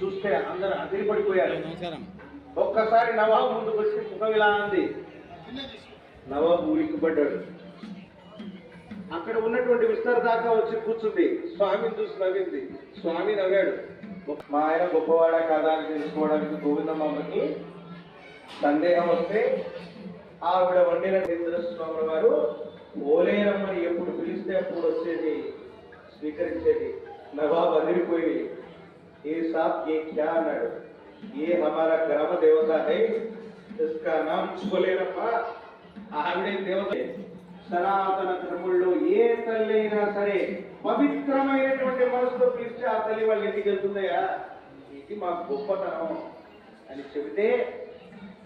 చూస్తే అందరు అదిరిపడిపోయారు. ఒక్కసారి నవాబు ముందుకు వచ్చి ముఖం ఇలా అంది. నవాబు ఉలిక్కిపడ్డాడు అక్కడ ఉన్నటువంటి విస్తర దాకా వచ్చి కూర్చుంది. స్వామిని చూసి నవ్వింది. స్వామి నవ్వాడు. మా ఆయన గొప్పవాడా కాదా అని తెలుసుకోవడానికి గోవిందమ్మకి సందేహం వస్తే ఆవిడ వండిన స్వామి వారు ఓలేరమ్మని ఎప్పుడు పిలిస్తే అప్పుడు వచ్చేది స్వీకరించేది నవాబ్ అదిరిపోయి ఏ సాబ్ ఏ క్యా? అన్నాడు. ఏ హమారా గ్రామ దేవత హై ఇస్కా నామ్ చూలేనప్ప ఆవిడే దేవత. సనాతన ధర్మంలో ఏ తల్లి అయినా సరే పవిత్రమైనటువంటి మనసుతో పిలిస్తే ఆ తల్లి వాళ్ళ ఇంటికి వెళ్తుందయ్యా? ఇది మా గొప్పతనం అని చెబితే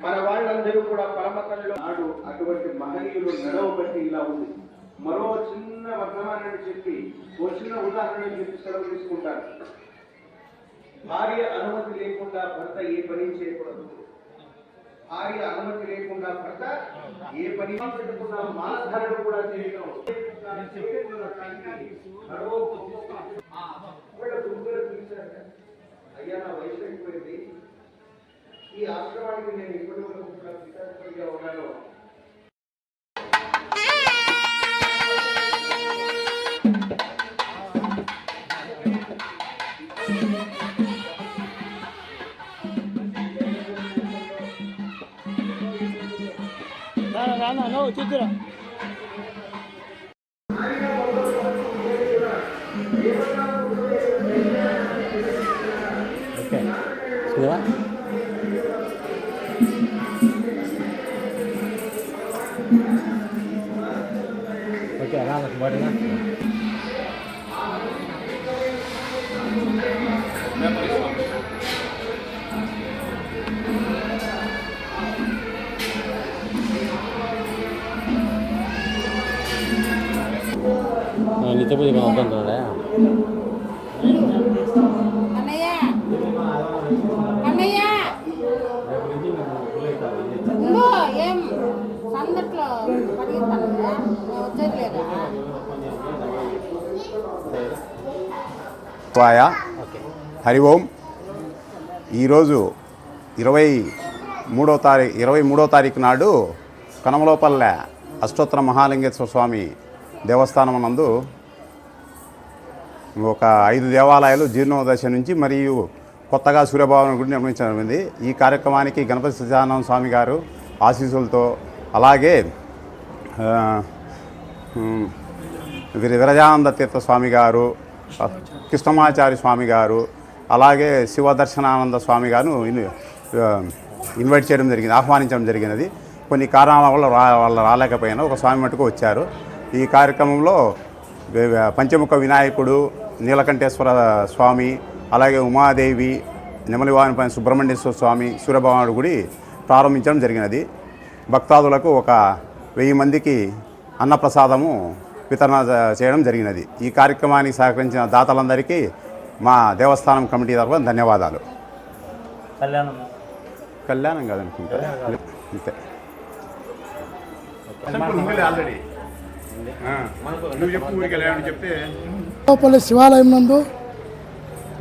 మన వాళ్ళందరూ కూడా పరమతల్లో నాడు అటువంటి మహనీయులు నడవబట్టి ఇలా ఉంది. మరో చిన్న వర్తమానాన్ని చెప్పి ఓ చిన్న ఉదాహరణ చెప్పి సెలవు తీసుకుంటాను. భార్య అనుమతి లేకుండా భర్త ఏ పని చేయకూడదు. భార్య అనుమతి లేకుండా భర్త ఏ పని పెట్టుకున్న మానధారణ కూడా చేయడం అయ్యా నా వయసు అయిపోయింది. ఈ ఆశ్రమానికి నేను ఇప్పటి వరకు కూడా కృతజ్ఞతగా ఉన్నాను రానా రానా no చూద్దురా okay 말해놨어. little bit of a nonton tu lah. వాయ ఓకే. హరి ఓం. ఈరోజు ఇరవై మూడో తారీఖు ఇరవై మూడో తారీఖు నాడు కనమలోపల్లె అష్టోత్తర మహాలింగేశ్వర స్వామి దేవస్థానం నందు ఒక ఐదు దేవాలయాలు జీర్ణోదశ నుంచి మరియు కొత్తగా సూర్యభవన గుడి నిర్మించబడింది ఈ కార్యక్రమానికి గణపతి సత్యానంద స్వామి గారు ఆశీస్సులతో అలాగే విరజానంద తీర్థ స్వామి గారు కృష్ణమాచారి స్వామి గారు అలాగే శివదర్శనానంద స్వామి గారు ఇన్వైట్ చేయడం జరిగింది ఆహ్వానించడం జరిగినది. కొన్ని కారణాల వల్ల రా వాళ్ళు రాలేకపోయినా ఒక స్వామి మటుకు వచ్చారు. ఈ కార్యక్రమంలో పంచముఖ వినాయకుడు నీలకంఠేశ్వర స్వామి అలాగే ఉమాదేవి నెమలివానిపైన సుబ్రహ్మణ్యేశ్వర స్వామి సూర్యభవానుడు గుడి ప్రారంభించడం జరిగినది. భక్తాదులకు ఒక వెయ్యి మందికి అన్నప్రసాదము వితరణ చేయడం జరిగినది. ఈ కార్యక్రమానికి సహకరించిన దాతలందరికీ మా దేవస్థానం కమిటీ తరఫున ధన్యవాదాలు. కళ్యాణం. కళ్యాణం కాదనుకుంటా. అంతే. ఆల్రెడీ. నువ్వు చెప్పు ఊరికి వెళ్ళామని చెప్తే. లోపల్లి శివాలయం నందు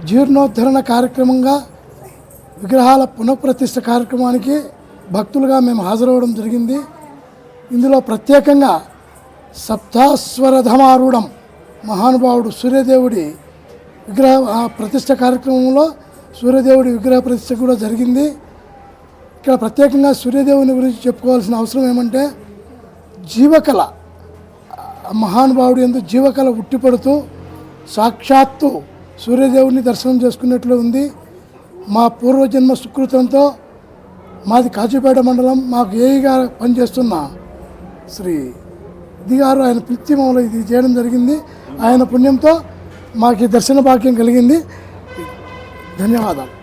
జీర్ణోద్ధరణ కార్యక్రమంగా విగ్రహాల పునఃప్రతిష్ఠ కార్యక్రమానికి భక్తులుగా మేము హాజరవడం జరిగింది. ఇందులో ప్రత్యేకంగా సప్తాస్వరధమారూఢం. మహానుభావుడు సూర్యదేవుడి విగ్రహ ఆ కార్యక్రమంలో సూర్యదేవుడి విగ్రహ ప్రతిష్ట కూడా జరిగింది. ఇక్కడ ప్రత్యేకంగా సూర్యదేవుని గురించి చెప్పుకోవాల్సిన అవసరం ఏమంటే జీవకళ. మహానుభావుడు ఎందు జీవకళ ఉట్టిపడుతూ సాక్షాత్తు సూర్యదేవుని దర్శనం చేసుకున్నట్లు ఉంది. మా పూర్వజన్మ సుకృతంతో మాది కాజీపేట మండలం మాకు ఏఈగా పనిచేస్తున్న శ్రీ దిగారు. గారు ఆయన పిత్యమంలో ఇది చేయడం జరిగింది. ఆయన పుణ్యంతో మాకు దర్శన భాగ్యం కలిగింది. ధన్యవాదాలు.